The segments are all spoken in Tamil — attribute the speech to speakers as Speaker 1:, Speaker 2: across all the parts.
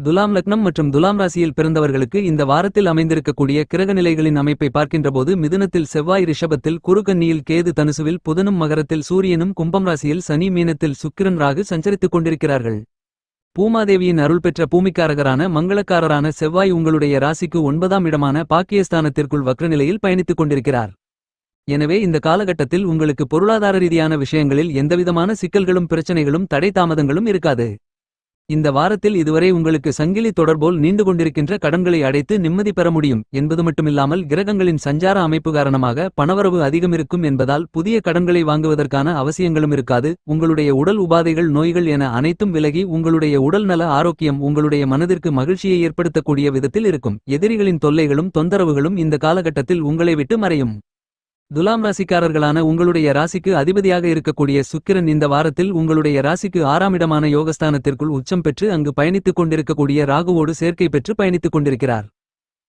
Speaker 1: துலாம் லக்னம் மற்றும் துலாம் ராசியில் பிறந்தவர்களுக்கு இந்த வாரத்தில் அமைந்திருக்கக்கூடிய கிரக நிலைகளின் அமைப்பை பார்க்கின்றபோது மிதுனத்தில் செவ்வாய் ரிஷபத்தில் குறுகன்னியில் கேது தனுசுவில் புதனும் மகரத்தில் சூரியனும் கும்பம் ராசியில் சனி மீனத்தில் சுக்கிரன் ராகு சஞ்சரித்துக் கொண்டிருக்கிறார்கள். பூமாதேவியின் அருள் பெற்ற பூமிக்காரகரான மங்களக்காரரான செவ்வாய் உங்களுடைய ராசிக்கு ஒன்பதாம் இடமான பாக்கியஸ்தானத்திற்குள் வக்ரநிலையில் பயணித்துக் கொண்டிருக்கிறார். எனவே இந்த காலகட்டத்தில் உங்களுக்கு பொருளாதார ரீதியான விஷயங்களில் எந்தவிதமான சிக்கல்களும் பிரச்சனைகளும் தடை தாமதங்களும் இருக்காது. இந்த வாரத்தில் இதுவரை உங்களுக்கு சங்கிலி தொடர்போல் நீண்டு கொண்டிருக்கின்ற கடன்களை அடைத்து நிம்மதி பெற முடியும் என்பது மட்டுமில்லாமல் கிரகங்களின் சஞ்சார அமைப்பு காரணமாக பணவரவு அதிகம் இருக்கும் என்பதால் புதிய கடன்களை வாங்குவதற்கான அவசியங்களும் இருக்காது. உங்களுடைய உடல் உபாதைகள் நோய்கள் என அனைத்தும் விலகி உங்களுடைய உடல் நல ஆரோக்கியம் உங்களுடைய மனதிற்கு மகிழ்ச்சியை ஏற்படுத்தக்கூடிய விதத்தில் இருக்கும். எதிரிகளின் தொல்லைகளும் தொந்தரவுகளும் இந்த காலகட்டத்தில் உங்களை விட்டு மறையும். துலாம் ராசிக்காரர்களான உங்களுடைய ராசிக்கு அதிபதியாக இருக்கக்கூடிய சுக்கிரன் இந்த வாரத்தில் உங்களுடைய ராசிக்கு ஆறாம் இடமான யோகஸ்தானத்திற்குள் உச்சம் பெற்று அங்கு பயணித்துக் கொண்டிருக்கக்கூடிய ராகுவோடு சேர்க்கை பெற்று பயணித்துக் கொண்டிருக்கிறார்.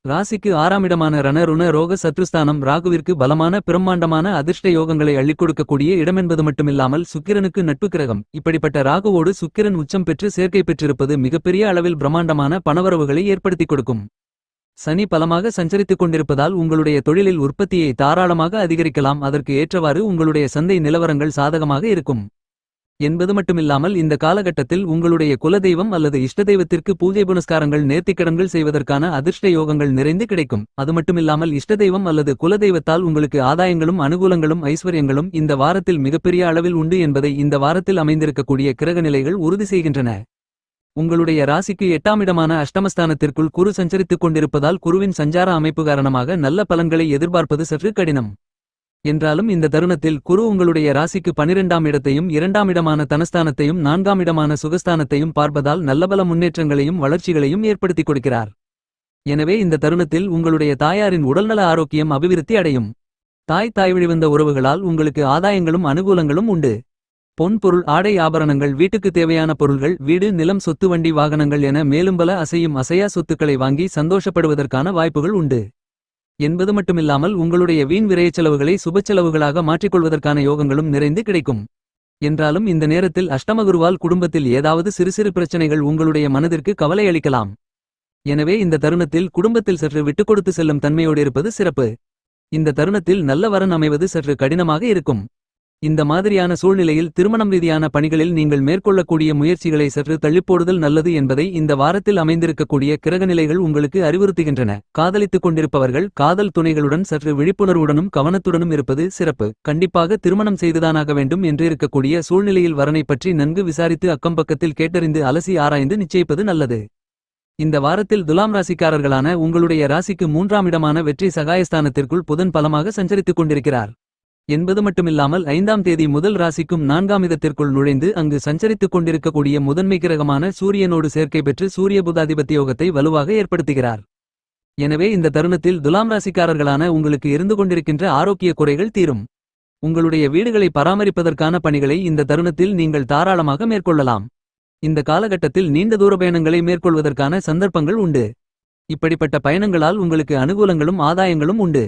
Speaker 1: ராசிக்கு ஆறாம் இடமான ரணருண ரோக சத்ருஸ்தானம் ராகுவிற்கு பலமான பிரம்மாண்டமான அதிர்ஷ்ட யோகங்களை அள்ளிக் கொடுக்கக்கூடிய இடமென்பது மட்டுமில்லாமல் சுக்கிரனுக்கு நட்பு கிரகம். இப்படிப்பட்ட ராகுவோடு சுக்கிரன் உச்சம் பெற்று சேர்க்கை பெற்றிருப்பது மிகப்பெரிய அளவில் பிரம்மாண்டமான பணவரவுகளை ஏற்படுத்திக் கொடுக்கும். சனி பலமாக சஞ்சரித்துக் கொண்டிருப்பதால் உங்களுடைய தொழிலில் உற்பத்தியை தாராளமாக அதிகரிக்கலாம். அதற்கு ஏற்றவாறு உங்களுடைய சந்தை நிலவரங்கள் சாதகமாக இருக்கும். என்பது மட்டுமில்லாமல் இந்த காலகட்டத்தில் உங்களுடைய குலதெய்வம் அல்லது இஷ்ட தெய்வத்திற்கு பூஜை புனஸ்காரங்கள் நேர்த்திக்கடன்கள் செய்வதற்கான அதிர்ஷ்ட யோகங்கள் நிறைந்து கிடைக்கும். அது மட்டுமில்லாமல் இஷ்ட தெய்வம் அல்லது குலதெய்வத்தால் உங்களுக்கு ஆதாயங்களும் அனுகூலங்களும் ஐஸ்வர்யங்களும் இந்த வாரத்தில் மிகப்பெரிய அளவில் உண்டு என்பதை இந்த வாரத்தில் அமைந்திருக்கக்கூடிய கிரக நிலைகள் உறுதி செய்கின்றன. உங்களுடைய ராசிக்கு எட்டாம் இடமான அஷ்டமஸ்தானத்திற்குள் குரு சஞ்சரித்துக் கொண்டிருப்பதால் குருவின் சஞ்சார அமைப்பு காரணமாக நல்ல பலன்களை எதிர்பார்ப்பது சற்று கடினம். என்றாலும் இந்த தருணத்தில் குரு உங்களுடைய ராசிக்கு பனிரெண்டாம் இடத்தையும் இரண்டாம் இடமான தனஸ்தானத்தையும் நான்காம் இடமான சுகஸ்தானத்தையும் பார்ப்பதால் நல்லபல முன்னேற்றங்களையும் வளர்ச்சிகளையும் ஏற்படுத்திக் கொடுக்கிறார். எனவே இந்த தருணத்தில் உங்களுடைய தாயாரின் உடல்நல ஆரோக்கியம் அபிவிருத்தி அடையும். தாய் தாய் வழிவந்த உறவுகளால் உங்களுக்கு ஆதாயங்களும் அனுகூலங்களும் உண்டு. பொன் பொருள் ஆடை ஆபரணங்கள் வீட்டுக்கு தேவையான பொருள்கள் வீடு நிலம் சொத்து வண்டி வாகனங்கள் என மேலும் பல அசையும் அசையா சொத்துக்களை வாங்கி சந்தோஷப்படுவதற்கான வாய்ப்புகள் உண்டு. என்பது மட்டுமில்லாமல் உங்களுடைய வீண் விரைய செலவுகளை சுபச் செலவுகளாக மாற்றிக்கொள்வதற்கான யோகங்களும் நிறைந்து கிடைக்கும். என்றாலும் இந்த நேரத்தில் அஷ்டமகுருவால் குடும்பத்தில் ஏதாவது சிறு சிறு பிரச்சனைகள் உங்களுடைய மனதிற்கு கவலை அளிக்கலாம். எனவே இந்த தருணத்தில் குடும்பத்தில் சற்று விட்டுக் கொடுத்து செல்லும் தன்மையோடு இருப்பது சிறப்பு. இந்த தருணத்தில் நல்ல வரன் அமைவது சற்று கடினமாக இருக்கும். இந்த மாதிரியான சூழ்நிலையில் திருமணம் ரீதியான பணிகளில் நீங்கள் மேற்கொள்ளக்கூடிய முயற்சிகளை சற்று தள்ளிப்போடுதல் நல்லது என்பதை இந்த வாரத்தில் அமைந்திருக்கக்கூடிய கிரகநிலைகள் உங்களுக்கு அறிவுறுத்துகின்றன. காதலித்துக் கொண்டிருப்பவர்கள் காதல் துணைகளுடன் சற்று விழிப்புணர்வுடனும் கவனத்துடனும் இருப்பது சிறப்பு. கண்டிப்பாக திருமணம் செய்துதானாக வேண்டும் என்று இருக்கக்கூடிய சூழ்நிலையில் வரனை பற்றி நன்கு விசாரித்து அக்கம்பக்கத்தில் கேட்டறிந்து அலசி ஆராய்ந்து நிச்சயிப்பது நல்லது. இந்த வாரத்தில் துலாம் ராசிக்காரர்களான உங்களுடைய ராசிக்கு மூன்றாம் இடமான வெற்றி சகாயஸ்தானத்திற்குள் புதன் பலமாக சஞ்சரித்துக் கொண்டிருக்கிறார். என்பது மட்டுமில்லாமல் ஐந்தாம் தேதி முதல் ராசிக்கும் நான்காம் இதத்திற்குள் நுழைந்து அங்கு சஞ்சரித்துக் கொண்டிருக்கக்கூடிய முதன்மை கிரகமான சூரியனோடு சேர்க்கை பெற்று சூரிய புதாதிபத்திய யோகத்தை வலுவாக ஏற்படுத்துகிறார். எனவே இந்த தருணத்தில் துலாம் ராசிக்காரர்களான உங்களுக்கு இருந்து கொண்டிருக்கின்ற ஆரோக்கிய குறைகள் தீரும். உங்களுடைய வீடுகளை பராமரிப்பதற்கான பணிகளை இந்த தருணத்தில் நீங்கள் தாராளமாக மேற்கொள்ளலாம். இந்த காலகட்டத்தில் நீண்ட தூர பயணங்களை மேற்கொள்வதற்கான சந்தர்ப்பங்கள் உண்டு. இப்படிப்பட்ட பயணங்களால் உங்களுக்கு அனுகூலங்களும் ஆதாயங்களும் உண்டு.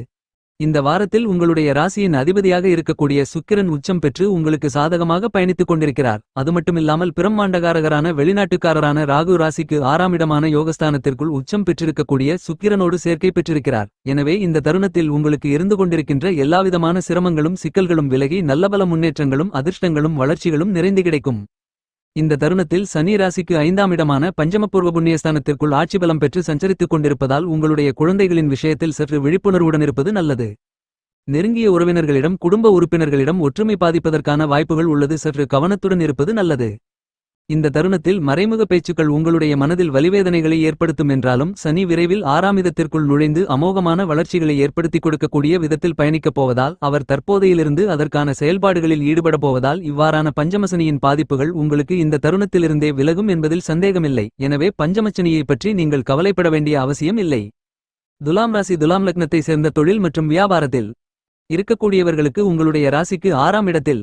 Speaker 1: இந்த வாரத்தில் உங்களுடைய ராசியின் அதிபதியாக இருக்கக்கூடிய சுக்கிரன் உச்சம் பெற்று உங்களுக்கு சாதகமாக பயணித்துக் கொண்டிருக்கிறார். அது மட்டுமில்லாமல் பிரம்மாண்டகாரகரான வெளிநாட்டுக்காரரான ராகு ராசிக்கு ஆறாம் இடமான யோகஸ்தானத்திற்குள் உச்சம் பெற்றிருக்கக்கூடிய சுக்கிரனோடு சேர்க்கை பெற்றிருக்கிறார். எனவே இந்த தருணத்தில் உங்களுக்கு இருந்து கொண்டிருக்கின்ற எல்லாவிதமான சிரமங்களும் சிக்கல்களும் விலகி நல்லபல முன்னேற்றங்களும் அதிர்ஷ்டங்களும் வளர்ச்சிகளும் நிறைந்து கிடைக்கும். இந்த தருணத்தில் சனி ராசிக்கு ஐந்தாம் இடமான பஞ்சமபூர்வ புண்ணியஸ்தானத்திற்குள் ஆட்சி பலம் பெற்று சஞ்சரித்துக் கொண்டிருப்பதால் உங்களுடைய குழந்தைகளின் விஷயத்தில் சற்று விழிப்புணர்வுடன் இருப்பது நல்லது. நெருங்கிய உறவினர்களிடம் குடும்ப உறுப்பினர்களிடம் ஒற்றுமை பாதிப்பதற்கான வாய்ப்புகள் உள்ளது. சற்று கவனத்துடன் இருப்பது நல்லது. இந்த தருணத்தில் மறைமுக பேச்சுக்கள் உங்களுடைய மனதில் வலிவேதனைகளை ஏற்படுத்தும் என்றாலும் சனி விரைவில் ஆறாமிதத்திற்குள் நுழைந்து அமோகமான வளர்ச்சிகளை ஏற்படுத்திக் கொடுக்கக்கூடிய விதத்தில் பயணிக்கப் போவதால் அவர் தற்போதையிலிருந்து அதற்கான செயல்பாடுகளில் ஈடுபட போவதால் இவ்வாறான பஞ்சமசனியின் பாதிப்புகள் உங்களுக்கு இந்த தருணத்திலிருந்தே விலகும் என்பதில் சந்தேகமில்லை. எனவே பஞ்சமச்சனியை பற்றி நீங்கள் கவலைப்பட வேண்டிய அவசியம் இல்லை. துலாம் ராசி துலாம் லக்னத்தை சேர்ந்த தொழில் மற்றும் வியாபாரத்தில் இருக்கக்கூடியவர்களுக்கு உங்களுடைய ராசிக்கு ஆறாம் இடத்தில்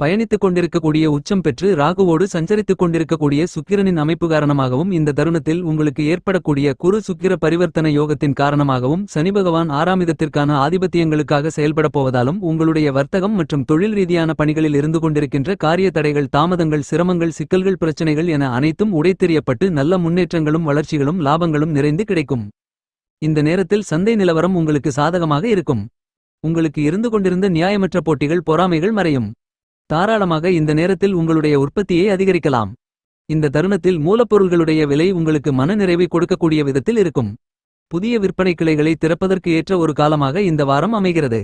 Speaker 1: பயணித்துக் கொண்டிருக்கக்கூடிய உச்சம் பெற்று ராகுவோடு சஞ்சரித்துக் கொண்டிருக்கக்கூடிய சுக்கிரனின் அமைப்பு காரணமாகவும் இந்த தருணத்தில் உங்களுக்கு ஏற்படக்கூடிய குரு சுக்கிர பரிவர்த்தன யோகத்தின் காரணமாகவும் சனி பகவான் ஆறாமிதத்திற்கான ஆதிபத்தியங்களுக்காக செயல்படப் போவதாலும் உங்களுடைய வர்த்தகம் மற்றும் தொழில் ரீதியான பணிகளில் இருந்து கொண்டிருக்கின்ற காரிய தடைகள் தாமதங்கள் சிரமங்கள் சிக்கல்கள் பிரச்சனைகள் என அனைத்தும் உடைத்தெறியப்பட்டு நல்ல முன்னேற்றங்களும் வளர்ச்சிகளும் லாபங்களும் நிறைந்து கிடைக்கும். இந்த நேரத்தில் சந்தை நிலவரம் உங்களுக்கு சாதகமாக இருக்கும். உங்களுக்கு இருந்து கொண்டிருந்த நியாயமற்ற போட்டிகள் பொறாமைகள் மறையும். தாராளமாக இந்த நேரத்தில் உங்களுடைய உற்பத்தியை அதிகரிக்கலாம். இந்த தருணத்தில் மூலப்பொருள்களுடைய விலை உங்களுக்கு மனநிறைவை கொடுக்கக்கூடிய விதத்தில் இருக்கும். புதிய விற்பனை கிளைகளை திறப்பதற்கு ஏற்ற ஒரு காலமாக இந்த வாரம் அமைகிறது.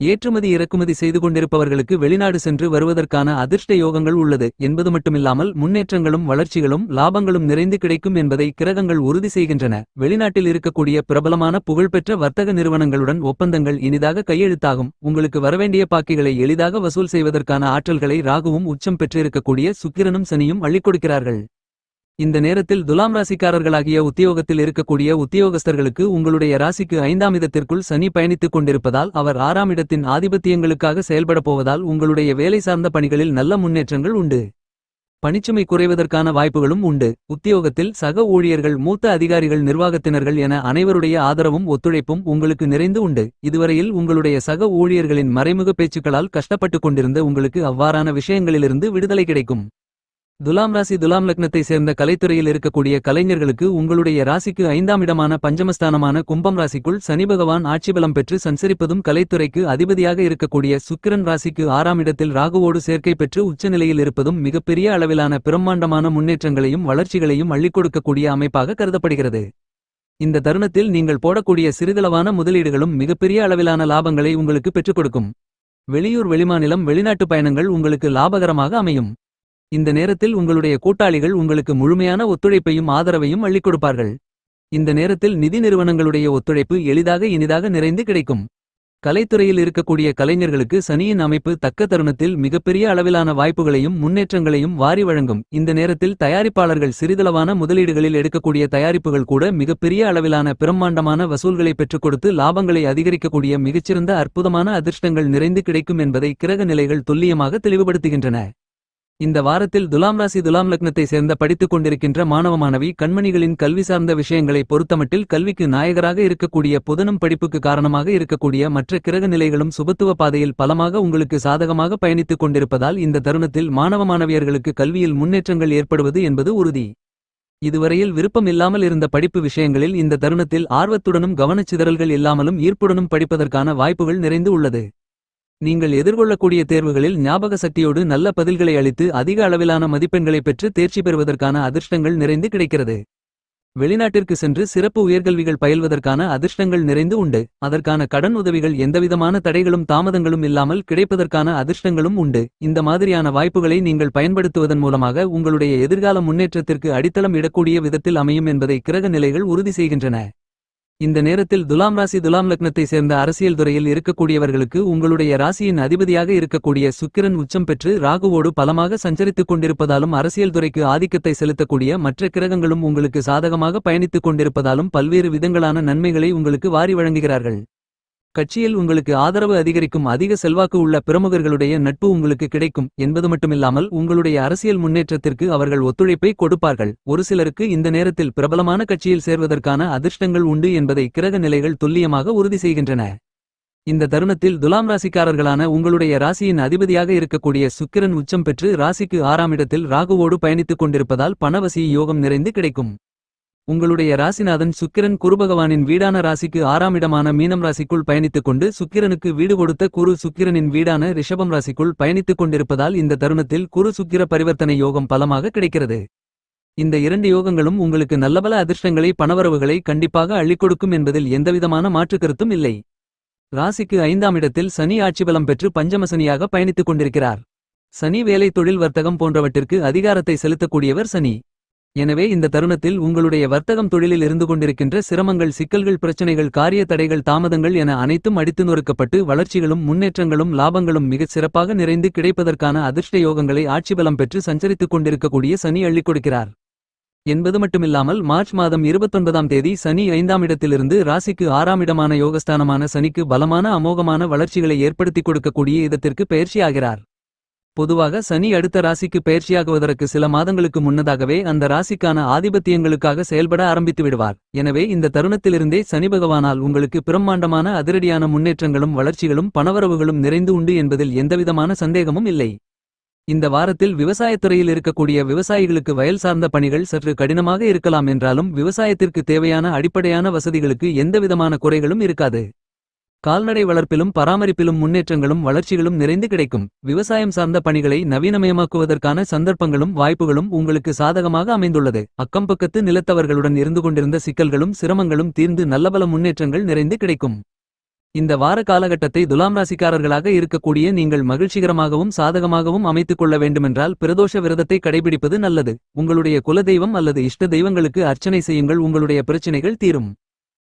Speaker 1: ஏற்றுமதி இறக்குமதி செய்து கொண்டிருப்பவர்களுக்கு வெளிநாடு சென்று வருவதற்கான அதிர்ஷ்ட யோகங்கள் உள்ளது. என்பது மட்டுமில்லாமல் முன்னேற்றங்களும் வளர்ச்சிகளும் லாபங்களும் நிறைந்து கிடைக்கும் என்பதை கிரகங்கள் உறுதி செய்கின்றன. வெளிநாட்டில் இருக்கக்கூடிய பிரபலமான புகழ்பெற்ற வர்த்தக நிறுவனங்களுடன் ஒப்பந்தங்கள் இனிதாக கையெழுத்தாகும். உங்களுக்கு வரவேண்டிய பாக்கிகளை எளிதாக வசூல் செய்வதற்கான ஆற்றல்களை ராகுவும் உச்சம் பெற்றிருக்கக்கூடிய சுக்கிரனும் சனியும் அள்ளிக் கொடுக்கிறார்கள். இந்த நேரத்தில் துலாம் ராசிக்காரர்களாகிய உத்தியோகத்தில் இருக்கக்கூடிய உத்தியோகஸ்தர்களுக்கு உங்களுடைய ராசிக்கு ஐந்தாம் இடத்திற்குள் சனி பயணித்துக் கொண்டிருப்பதால் அவர் ஆறாம் இடத்தின் ஆதிபத்தியங்களுக்காக செயல்பட போவதால் உங்களுடைய வேலை சார்ந்த பணிகளில் நல்ல முன்னேற்றங்கள் உண்டு. பணிச்சுமை குறைவதற்கான வாய்ப்புகளும் உண்டு. உத்தியோகத்தில் சக ஊழியர்கள் மூத்த அதிகாரிகள் நிர்வாகத்தினர்கள் என அனைவருடைய ஆதரவும் ஒத்துழைப்பும் உங்களுக்கு நிறைந்து உண்டு. இதுவரையில் உங்களுடைய சக ஊழியர்களின் மறைமுக பேச்சுக்களால் கஷ்டப்பட்டுக் கொண்டிருந்த உங்களுக்கு அவ்வாறான விஷயங்களிலிருந்து விடுதலை கிடைக்கும். துலாம் ராசி துலாம் லக்னத்தை சேர்ந்த கலைத்துறையில் இருக்கக்கூடிய கலைஞர்களுக்கு உங்களுடைய ராசிக்கு ஐந்தாம் இடமான பஞ்சமஸ்தானமான கும்பம் ராசிக்குள் சனி பகவான் ஆட்சிபலம் பெற்று சஞ்சரிப்பதும் கலைத்துறைக்கு அதிபதியாக இருக்கக்கூடிய சுக்கிரன் ராசிக்கு ஆறாம் இடத்தில் ராகுவோடு சேர்க்கை பெற்று உச்சநிலையில் இருப்பதும் மிகப்பெரிய அளவிலான பிரம்மாண்டமான முன்னேற்றங்களையும் வளர்ச்சிகளையும் அள்ளிக் கொடுக்கக்கூடிய அமைப்பாக கருதப்படுகிறது. இந்த தருணத்தில் நீங்கள் போடக்கூடிய சிறிதளவான முதலீடுகளும் மிகப்பெரிய அளவிலான லாபங்களை உங்களுக்கு பெற்றுக் கொடுக்கும். வெளியூர் வெளிமாநிலம் வெளிநாட்டு பயணங்கள் உங்களுக்கு லாபகரமாக அமையும். இந்த நேரத்தில் உங்களுடைய கூட்டாளிகள் உங்களுக்கு முழுமையான ஒத்துழைப்பையும் ஆதரவையும் அள்ளிக் கொடுப்பார்கள் இந்த நேரத்தில் நிதி நிறுவனங்களுடைய ஒத்துழைப்பு எளிதாக இனிதாக நிறைந்து கிடைக்கும். கலைத்துறையில் இருக்கக்கூடிய கலைஞர்களுக்கு சனியின் அமைப்பு தக்க தருணத்தில் மிகப்பெரிய அளவிலான வாய்ப்புகளையும் முன்னேற்றங்களையும் வாரி வழங்கும். இந்த நேரத்தில் தயாரிப்பாளர்கள் சிறிதளவான முதலீடுகளில் எடுக்கக்கூடிய தயாரிப்புகள் கூட மிகப்பெரிய அளவிலான பிரம்மாண்டமான வசூல்களை பெற்றுக் கொடுத்து லாபங்களை அதிகரிக்கக்கூடிய மிகச்சிறந்த அற்புதமான அதிர்ஷ்டங்கள் நிறைந்து கிடைக்கும் என்பதை கிரக நிலைகள் துல்லியமாக தெளிவுபடுத்துகின்றன. இந்த வாரத்தில் துலாம் ராசி துலாம் லக்னத்தை சேர்ந்த படித்துக் கொண்டிருக்கின்ற மாணவ மாணவி கண்மணிகளின் கல்வி சார்ந்த விஷயங்களை பொறுத்தமட்டில் கல்விக்கு நாயகராக இருக்கக்கூடிய புதனும் படிப்புக்கு காரணமாக இருக்கக்கூடிய மற்ற கிரக நிலைகளும் சுபத்துவ பாதையில் பலமாக உங்களுக்கு சாதகமாக பயணித்துக் கொண்டிருப்பதால் இந்த தருணத்தில் மாணவ மாணவியர்களுக்கு கல்வியில் முன்னேற்றங்கள் ஏற்படுவது என்பது உறுதி. இதுவரையில் விருப்பம் இல்லாமல் இருந்த படிப்பு விஷயங்களில் இந்த தருணத்தில் ஆர்வத்துடனும் கவனச்சிதறல்கள் இல்லாமலும் ஈர்ப்புடனும் படிப்பதற்கான வாய்ப்புகள் நிறைந்து உள்ளது. நீங்கள் எதிர்கொள்ளக்கூடிய தேர்வுகளில் ஞாபக சக்தியோடு நல்ல பதில்களை அளித்து அதிக அளவிலான மதிப்பெண்களை பெற்று தேர்ச்சி பெறுவதற்கான அதிர்ஷ்டங்கள் நிறைந்து கிடைக்கிறது. வெளிநாட்டிற்கு சென்று சிறப்பு உயர்கல்விகள் பயில்வதற்கான அதிர்ஷ்டங்கள் நிறைந்து உண்டு. அதற்கான கடன் உதவிகள் எந்தவிதமான தடைகளும் தாமதங்களும் இல்லாமல் கிடைப்பதற்கான அதிர்ஷ்டங்களும் உண்டு. இந்த மாதிரியான வாய்ப்புகளை நீங்கள் பயன்படுத்துவதன் மூலமாக உங்களுடைய எதிர்கால முன்னேற்றத்திற்கு அடித்தளம் இடக்கூடிய விதத்தில் அமையும் என்பதை கிரக நிலைகள் உறுதி செய்கின்றன. இந்த நேரத்தில் துலாம் ராசி துலாம் லக்னத்தை சேர்ந்த அரசியல் துறையில் இருக்கக்கூடியவர்களுக்கு உங்களுடைய ராசியின் அதிபதியாக இருக்கக்கூடிய சுக்கிரன் உச்சம் பெற்று ராகுவோடு பலமாக சஞ்சரித்துக் கொண்டிருப்பதாலும் அரசியல் துறைக்கு ஆதிக்கத்தை செலுத்தக்கூடிய மற்ற கிரகங்களும் உங்களுக்கு சாதகமாக பயணித்துக் கொண்டிருப்பதாலும் பல்வேறு விதங்களான நன்மைகளை உங்களுக்கு வாரி வழங்குகிறார்கள். கட்சியில் உங்களுக்கு ஆதரவு அதிகரிக்கும் அதிக செல்வாக்கு உள்ள பிரமுகர்களுடைய நட்பு உங்களுக்கு கிடைக்கும் என்பது மட்டுமில்லாமல் உங்களுடைய அரசியல் முன்னேற்றத்திற்கு அவர்கள் ஒத்துழைப்பை கொடுப்பார்கள். ஒரு சிலருக்கு இந்த நேரத்தில் பிரபலமான கட்சியில் சேர்வதற்கான அதிர்ஷ்டங்கள் உண்டு என்பதை கிரக நிலைகள் துல்லியமாக உறுதி செய்கின்றன. இந்த தருணத்தில் துலாம் ராசிக்காரர்களான உங்களுடைய ராசியின் அதிபதியாக இருக்கக்கூடிய சுக்கிரன் உச்சம் பெற்று ராசிக்கு ஆறாம் இடத்தில் ராகுவோடு பயணித்துக் கொண்டிருப்பதால் பணவசி யோகம் நிறைந்து கிடைக்கும். உங்களுடைய ராசிநாதன் சுக்கிரன் குருபகவானின் வீடான ராசிக்கு ஆறாம் இடமான மீனம் ராசிக்குள் பயணித்துக் கொண்டு சுக்கிரனுக்கு வீடு கொடுத்த குரு சுக்கிரனின் வீடான ரிஷபம் ராசிக்குள் பயணித்துக் கொண்டிருப்பதால் இந்த தருணத்தில் குரு சுக்கிர பரிவர்த்தனை யோகம் பலமாக கிடைக்கிறது. இந்த இரண்டு யோகங்களும் உங்களுக்கு நல்லபல அதிர்ஷ்டங்களை பணவரவுகளை கண்டிப்பாக அள்ளிக் கொடுக்கும் என்பதில் எந்தவிதமான மாற்று கருத்தும் இல்லை. ராசிக்கு ஐந்தாம் இடத்தில் சனி ஆட்சிபலம் பெற்று பஞ்சமசனியாக பயணித்துக் கொண்டிருக்கிறார். சனி வேலை தொழில் வர்த்தகம் போன்றவற்றிற்கு அதிகாரத்தை செலுத்தக்கூடியவர் சனி. எனவே இந்த தருணத்தில் உங்களுடைய வர்த்தகம் தொழிலில் இருந்து கொண்டிருக்கின்ற சிரமங்கள் சிக்கல்கள் பிரச்சனைகள் காரிய தடைகள் தாமதங்கள் என அனைத்தும் அடித்து நொறுக்கப்பட்டு வளர்ச்சிகளும் முன்னேற்றங்களும் லாபங்களும் மிகச் சிறப்பாக நிறைந்து கிடைப்பதற்கான அதிர்ஷ்ட யோகங்களை ஆட்சிபலம் பெற்று சஞ்சரித்துக் கொண்டிருக்கக்கூடிய சனி அள்ளிக் கொடுக்கிறார். என்பது மட்டுமில்லாமல் மார்ச் மாதம் இருபத்தொன்பதாம் தேதி சனி ஐந்தாம் இடத்திலிருந்து ராசிக்கு ஆறாம் இடமான யோகஸ்தானமான சனிக்கு பலமான அமோகமான வளர்ச்சிகளை ஏற்படுத்திக் கொடுக்கக்கூடிய இதத்திற்கு பயிற்சியாகிறார் பொதுவாக சனி அடுத்த ராசிக்கு பயிற்சியாகுவதற்கு சில மாதங்களுக்கு முன்னதாகவே அந்த ராசிக்கான ஆதிபத்தியங்களுக்காக செயல்பட ஆரம்பித்து விடுவார். எனவே இந்த தருணத்திலிருந்தே சனி பகவானால் உங்களுக்கு பிரம்மாண்டமான அதிரடியான முன்னேற்றங்களும் வளர்ச்சிகளும் பணவரவுகளும் நிறைந்து உண்டு என்பதில் எந்தவிதமான சந்தேகமும் இல்லை. இந்த வாரத்தில் விவசாயத்துறையில் இருக்கக்கூடிய விவசாயிகளுக்கு வயல் சார்ந்த பணிகள் சற்று கடினமாக இருக்கலாம் என்றாலும் விவசாயத்திற்கு தேவையான அடிப்படையான வசதிகளுக்கு எந்தவிதமான குறைகளும் இருக்காது. கால்நடை வளர்ப்பிலும் பராமரிப்பிலும் முன்னேற்றங்களும் வளர்ச்சிகளும் நிறைந்து கிடைக்கும். விவசாயம் சார்ந்த பணிகளை நவீனமயமாக்குவதற்கான சந்தர்ப்பங்களும் வாய்ப்புகளும் உங்களுக்கு சாதகமாக அமைந்துள்ளது. அக்கம்பக்கத்து நிலத்தவர்களுடன் இருந்து கொண்டிருந்த சிக்கல்களும் சிரமங்களும் தீர்ந்து நல்லபல முன்னேற்றங்கள் நிறைந்து கிடைக்கும். இந்த வார காலகட்டத்தை துலாம் ராசிக்காரர்களாக இருக்கக்கூடிய நீங்கள் மகிழ்ச்சிகரமாகவும் சாதகமாகவும் அமைத்துக் கொள்ள வேண்டுமென்றால் பிரதோஷ விரதத்தை கடைபிடிப்பது நல்லது. உங்களுடைய குலதெய்வம் அல்லது இஷ்ட தெய்வங்களுக்கு அர்ச்சனை செய்யுங்கள். உங்களுடைய பிரச்சினைகள் தீரும்.